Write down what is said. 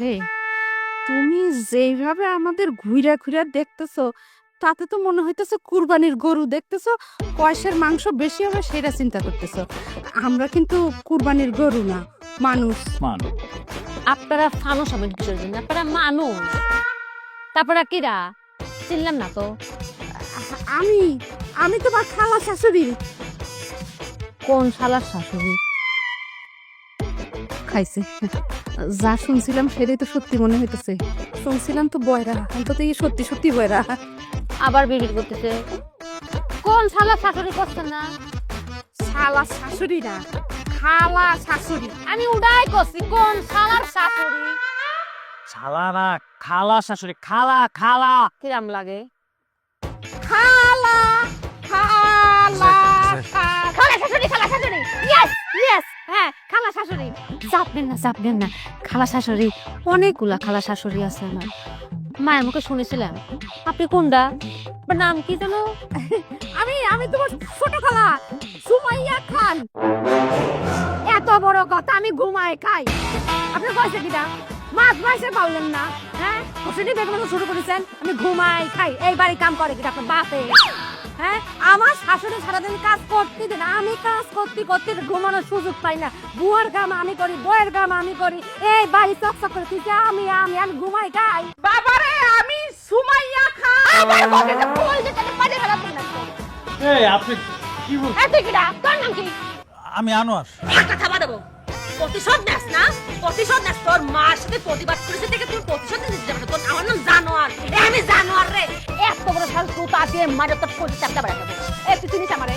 হে তুমি যেইভাবে আমাদের ঘুরা ঘুরা দেখতেছো তাতে তো মনে হইতেছে কুরবানির গরু দেখতেছো কয়সের মাংস বেশি হবে সেটা চিন্তা করতেছো। আমরা কিন্তু কুরবানির গরু না মানুষ। মান আপনারা ফানুস হবেন কিসের জন্য আপনারা মানুষ। তারপরে কিরা? চিনলাম না তো। আমি আমি তোমার খালা শাশুড়ি। কোন শালার শাশুড়ি? খাইছে। যা শুনছিলাম সেটাই তো সত্যি মনে হইতেছে। শুনছিলাম তো বয়রা অন্তত এই সত্যি সত্যি বয়রা। আবার বিড়ি করতেছে। কোন শালার শাশুড়ি করছেন না? শালা শাশুড়ি না খালা শাশুড়ি। আমি উড়াই করছি কোন শালার শাশুড়ি? শালা না খালা শাশুড়ি খালা খালা। কিরাম লাগে? খালা খালা। চাপবেন না চাপবেন না। খালা শাশুড়ি অনেকগুলা খালা শাশুড়ি আছে আমার। মায়ের মুখে শুনেছিলাম। আপনি কোনটা? নাম কি জানো আমি আমি তোমার ছোট খালা, সুমাইয়া খান। এত বড় কথা, আমি ঘুমাই খাই। আপনি কইছে কিটা? মাছ মাসে পাওলেন না হ্যাঁ? হোসেনি বেগম শুরু করেছেন, আমি ঘুমাই খাই। এই বাড়ি কাম করে কিটা আপনার বাপে? হ্যাঁ আমার শাশুড়ি সারাদিন কাজ করতে দেন আমি কাজ করতে করতে ঘুমানোর সুযোগ পাই না। বুয়ার কাম আমি করি বইয়ের কাম আমি করি। এই বাড়ি চকচক করে তুই আমি আমি আমি ঘুমাই খাই বাবারে আমি সুমাইয়া আমার যে পাড়ে না এই আপনি কি বল এত কিরা তোর নাম কি? আমি আনোয়ার। কথা বাড়াবো প্রতিশোধ নেস না প্রতিশোধ নেস। তোর মার সাথে প্রতিবাদ করেছে দেখে তুই প্রতিশোধ নিতে দিয়ে মারে তোর শরীর চাপটা বাড়াতে এ তুই চিনিস আমারে?